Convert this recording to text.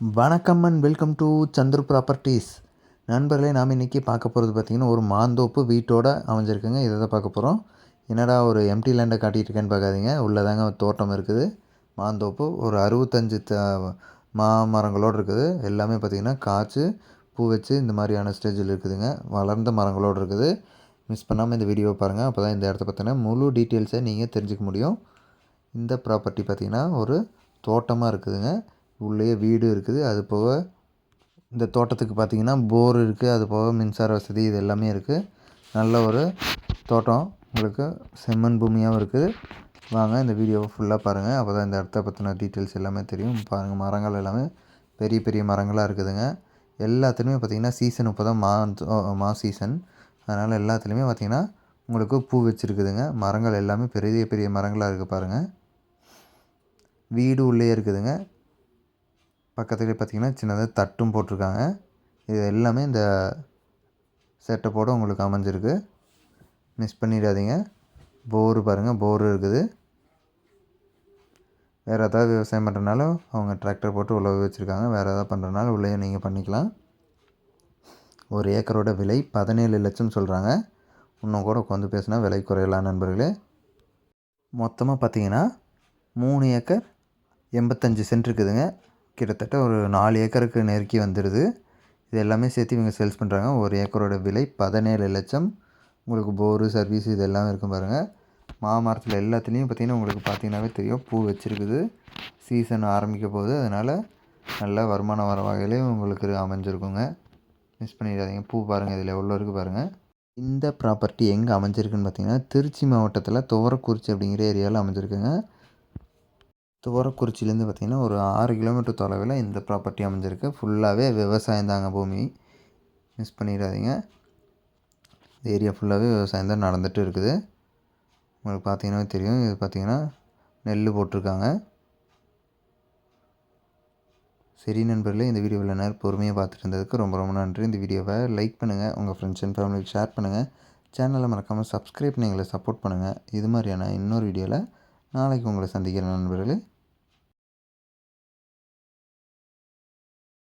வணக்கம் and welcome to Chandru properties நண்பர்களே நாம் இன்றைக்கி பார்க்க போகிறது பார்த்திங்கன்னா ஒரு மாந்தோப்பு வீட்டோட அமைஞ்சிருக்குங்க. இதை தான் பார்க்க போகிறோம் என்னடா ஒரு எம்டி லேண்டை காட்டிகிட்ருக்கேன்னு பார்க்காதீங்க. உள்ளே தாங்க தோட்டம் இருக்குது. மாந்தோப்பு ஒரு அறுபத்தஞ்சு த மா மரங்களோடு இருக்குது. எல்லாமே பார்த்திங்கன்னா காய்ச்சி பூ வச்சு இந்த மாதிரியான ஸ்டேஜில் இருக்குதுங்க. வளர்ந்த மரங்களோடு இருக்குது. மிஸ் பண்ணாமல் இந்த வீடியோவை பாருங்கள் அப்போ தான் இந்த இடத்த பார்த்தீங்கன்னா முழு டீட்டெயில்ஸை நீங்கள் தெரிஞ்சுக்க முடியும். இந்த ப்ராப்பர்ட்டி பார்த்திங்கன்னா ஒரு தோட்டமாக இருக்குதுங்க. உள்ளேயே வீடு இருக்குது. அது போக இந்த தோட்டத்துக்கு பார்த்திங்கன்னா போர் இருக்குது அது போக மின்சார வசதி இது எல்லாமே இருக்குது நல்ல ஒரு தோட்டம். உங்களுக்கு செம்மண் பூமியாகவும் இருக்குது. வாங்க இந்த வீடியோவை ஃபுல்லாக பாருங்கள் அப்போ தான் இந்த இடத்த பற்றின டீட்டெயில்ஸ் எல்லாமே தெரியும். பாருங்கள் மரங்கள் எல்லாமே பெரிய பெரிய மரங்களாக இருக்குதுங்க. எல்லாத்துலேயுமே பார்த்திங்கன்னா சீசன் இப்போ தான் மா மா சீசன் அதனால் எல்லாத்துலேயுமே பார்த்திங்கன்னா உங்களுக்கு பூ வச்சுருக்குதுங்க. மரங்கள் எல்லாமே பெரிய பெரிய மரங்களாக இருக்குது பாருங்கள் வீடு உள்ளே இருக்குதுங்க. பக்கத்துலேயே பார்த்திங்கன்னா சின்னதாக தட்டும் போட்டிருக்காங்க. இது எல்லாமே இந்த செட்டப்போடு உங்களுக்கு அமைஞ்சிருக்கு. மிஸ் பண்ணிடாதீங்க. போரு பாருங்கள் போரு இருக்குது. வேறு ஏதாவது விவசாயம் பண்ணுறனாலும் அவங்க டிராக்டர் போட்டு உழவு வச்சுருக்காங்க. வேறு ஏதாவது பண்ணுறனால உள்ளே நீங்கள் பண்ணிக்கலாம். ஒரு ஏக்கரோட விலை பதினேழு லட்சம் சொல்கிறாங்க இன்னும் கூட உட்காந்து பேசினா விலை குறையலாம் நண்பர்களே. மொத்தமாக பார்த்தீங்கன்னா மூணு ஏக்கர் எண்பத்தஞ்சு சென்ட் இருக்குதுங்க. கிட்டத்தட்ட ஒரு நாலு ஏக்கருக்கு நெருக்கி வந்துடுது இது எல்லாமே சேர்த்து இவங்க சேல்ஸ் பண்ணுறாங்க ஒரு ஏக்கரோட விலை பதினேழு லட்சம். உங்களுக்கு போரு சர்வீஸ் இது எல்லாமே இருக்கும் பாருங்கள் மாமரத்தில் எல்லாத்துலேயும் பார்த்திங்கன்னா உங்களுக்கு பார்த்தீங்கன்னாவே தெரியும். பூ வச்சுருக்குது. சீசன் ஆரம்பிக்க போகுது. அதனால் நல்ல வருமானம் வர வகையிலையும் உங்களுக்கு அமைஞ்சிருக்குங்க. மிஸ் பண்ணிடாதீங்க. பூ பாருங்கள் இதில் எவ்வளோ இருக்குது பாருங்கள் இந்த ப்ராப்பர்ட்டி எங்கே அமைஞ்சிருக்குன்னு பார்த்தீங்கன்னா திருச்சி மாவட்டத்தில் துவரக்குறிச்சி அப்படிங்கிற ஏரியாவில் அமைஞ்சிருக்குங்க. துவரக்குறிச்சிலேருந்து பார்த்திங்கன்னா ஒரு ஆறு கிலோமீட்டர் தொலைவில் இந்த ப்ராப்பர்ட்டி அமைஞ்சிருக்கு. ஃபுல்லாகவே விவசாயம் தாங்க பூமி. மிஸ் பண்ணிடாதீங்க. இந்த ஏரியா ஃபுல்லாகவே விவசாயம் தான் நடந்துகிட்டு இருக்குது. உங்களுக்கு பார்த்தீங்கன்னா தெரியும். இது பார்த்திங்கன்னா நெல் போட்டிருக்காங்க. சரி நண்பர்களே இந்த வீடியோவில் நேரம் பொறுமையாக பார்த்துட்டு இருந்ததுக்கு ரொம்ப ரொம்ப நன்றி. இந்த வீடியோவை லைக் பண்ணுங்கள் உங்கள் ஃப்ரெண்ட்ஸ் அண்ட் ஃபேமிலிக்கு ஷேர் பண்ணுங்கள் சேனலை மறக்காமல் சப்ஸ்கிரைப் பண்ணி எங்களை சப்போர்ட் பண்ணுங்கள் இது மாதிரியான இன்னொரு வீடியோவில் நாளைக்கு உங்களை சந்திக்கிறேன் நண்பர்களே.